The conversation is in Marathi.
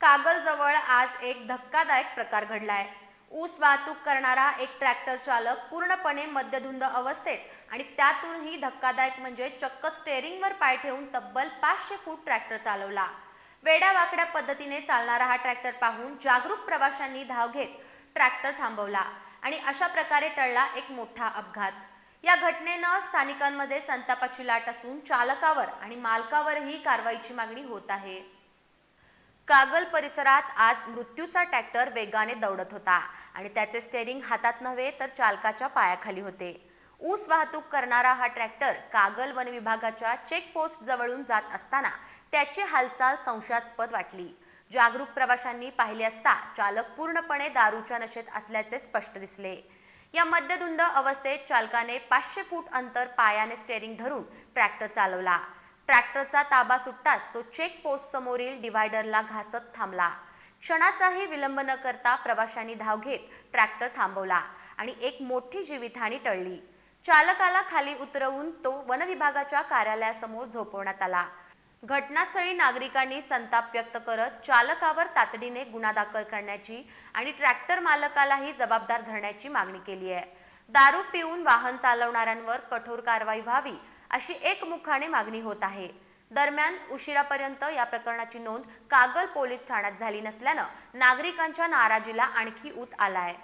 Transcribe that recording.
कागलजवळ आज एक धक्कादायक प्रकार घडलाय. ऊस वाहतूक करणारा एक ट्रॅक्टर चालक पूर्णपणे मद्यधुंद अवस्थेत आणि त्यातूनही धक्कादायक म्हणजे चक्क स्टेअरिंगवर पाय ठेवून तब्बल पाचशे फूट ट्रॅक्टर चालवला. वेड्यावाकड्या पद्धतीने चालणारा हा ट्रॅक्टर पाहून जागरूक प्रवाशांनी धाव घेत ट्रॅक्टर थांबवला आणि अशा प्रकारे टळला एक मोठा अपघात. या घटनेनं स्थानिकांमध्ये संतापाची लाट असून चालकावर आणि मालकावरही कारवाईची मागणी होत आहे. कागल परिसरात आज मृत्यूचा ट्रॅक्टर वेगाने दौडत होता आणि त्याचे स्टेअरिंग हातात नव्हे तर चालकाच्या पायाखाली होते. ऊस वाहतूक करणारा हा ट्रॅक्टर कागल वन विभागाच्या चेकपोस्ट जवळून जात असताना त्याची हालचाल संशयास्पद वाटली. जागरूक प्रवाशांनी पाहिले असता चालक पूर्णपणे दारूच्या नशेत असल्याचे स्पष्ट दिसले. या मद्यधुंद अवस्थेत चालकाने पाचशे फूट अंतर पायाने स्टेअरिंग धरून ट्रॅक्टर चालवला. ट्रॅक्टरचा ताबा सुटताच तो चेक पोस्ट समोरील डिव्हायडरला घासत थांबला. क्षणाचाही विलंब न करता प्रवाशांनी धाव घेत ट्रॅक्टर थांबवला आणि एक मोठी जीवितहानी टळली. चालकाला खाली उतरवून तो वनविभागाच्या कार्यालयासमोर झोपवण्यात आला. घटनास्थळी नागरिकांनी संताप व्यक्त करत चालकावर तातडीने गुन्हा दाखल करण्याची आणि ट्रॅक्टर मालकालाही जबाबदार धरण्याची मागणी केली आहे. दारू पिऊन वाहन चालवणाऱ्यांवर कठोर कारवाई व्हावी अशी एकमुखाने मागणी होत आहे. दरम्यान उशिरापर्यंत या प्रकरणाची नोंद कागल पोलीस ठाण्यात झाली नसल्यानं नागरिकांच्या नाराजीला आणखी ऊत आलाय.